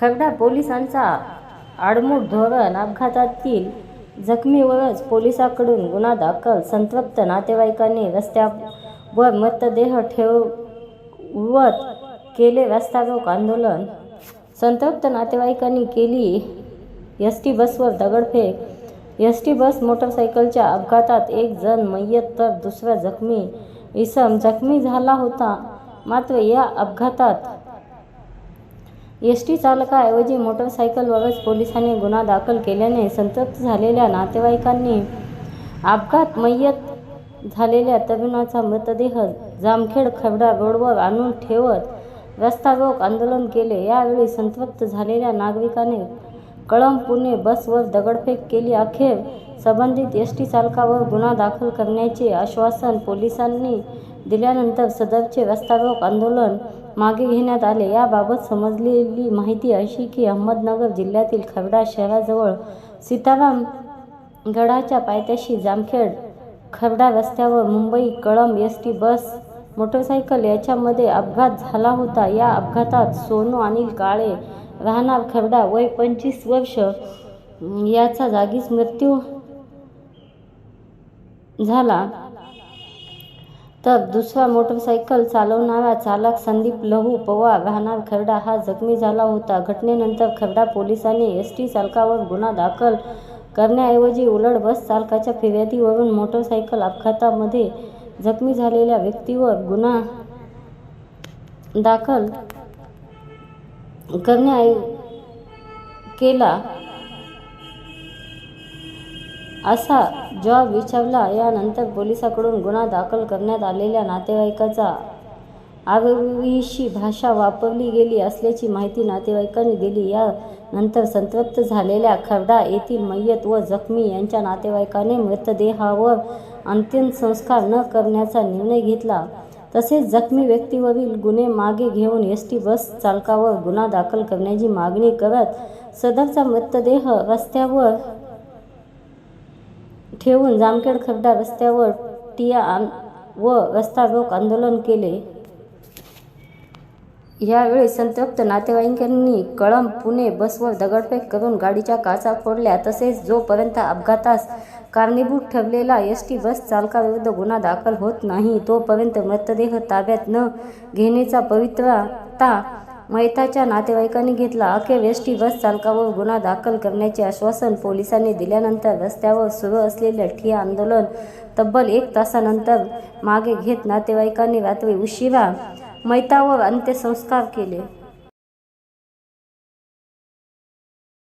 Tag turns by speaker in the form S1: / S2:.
S1: खर्डा पोलिसांचा आडमूट धोरण अपघातातील जखमीवरच पोलिसाकडून गुन्हा दाखल. संतप्त नातेवाईकांनी रस्त्यावर मृतदेह ठेवत केले रस्तारोक आंदोलन. संतप्त नातेवाईकांनी केली एस टी बसवर दगडफेक. एस टी बस मोटरसायकलच्या अपघातात एक जण मय्यत तर दुसरा जखमी. इसम जखमी झाला होता. मात्र या अपघातात एस टी चालकाऐवजी मोटरसायकलवरच पोलिसांनी गुन्हा दाखल केल्याने संतप्त झालेल्या नातेवाईकांनी अपघात मय्यत झालेल्या तरुणाचा मृतदेह जामखेड खबडा रोडवर आणून ठेवत रस्ता रोक आंदोलन केले. यावेळी संतप्त झालेल्या नागरिकाने कळंब पुणे बसवर दगडफेक केली. अखेर संबंधित एस टी चालकावर गुन्हा दाखल करण्याचे आश्वासन पोलिसांनी दिल्यानंतर सदरचे रस्तारोक आंदोलन मागे घेण्यात आले. याबाबत समजलेली माहिती अशी की अहमदनगर जिल्ह्यातील खबडा शहराजवळ सीताराम गडाच्या पायथ्याशी जामखेड खबडा रस्त्यावर Mumbai Kalamb S T bus motorcycle याच्यामध्ये अपघात झाला होता. या अपघातात सोनू अनिल काळे राहणार खबडा वय पंचवीस वर्ष. याचा जागीच मृत्यू झाला. तर दुसरा मोटरसायकल चालवणारा चालक संदीप लहू पवार राहणार खर्डा हा जखमी झाला होता. घटनेनंतर खर्डा पोलिसांनी एस टी चालकावर गुन्हा दाखल करण्याऐवजी उलट बस चालकाच्या फिर्यादीवरून मोटरसायकल अपघातामध्ये जखमी झालेल्या व्यक्तीवर गुन्हा दाखल करण्या केला असा जॉब विचारला. यानंतर पोलिसाकडून गुन्हा दाखल करण्यात आलेल्या नातेवाईकाचा आगवीशी भाषा वापरली गेली असल्याची माहिती नातेवाईकांनी दिली. यानंतर संतप्त झालेल्या खर्डा येथील मय्यत व जखमी यांच्या नातेवाईकाने मृतदेहावर अंतिम संस्कार न करण्याचा निर्णय घेतला. तसेच जखमी व्यक्तीवरील गुन्हे मागे घेऊन एस टी बस चालकावर गुन्हा दाखल करण्याची मागणी करत सदरचा मृतदेह रस्त्यावर ठेवून जामखेड खर्डा रस्त्यावर टिया व रस्ता रोक आंदोलन केले. यावेळी संतप्त नातेवाईकांनी कळंब पुणे बसवर दगडफेक करून गाडीच्या काचा फोडल्या. तसेच जोपर्यंत अपघातास कारणीभूत ठरलेला एस टी बस चालकाविरुद्ध गुन्हा दाखल होत नाही तोपर्यंत मृतदेह ताब्यात न घेण्याचा पवित्रता मयताच्या नातेवाईकांनी घेतला अखेर एस टी बस चालकावर गुन्हा दाखल करण्याचे आश्वासन पोलिसांनी दिल्यानंतर रस्त्यावर सुरू असलेले ठिया आंदोलन तब्बल एक तासानंतर मागे घेत नातेवाईकांनी रात्री उशिरा मैतावर अंत्यसंस्कार केले.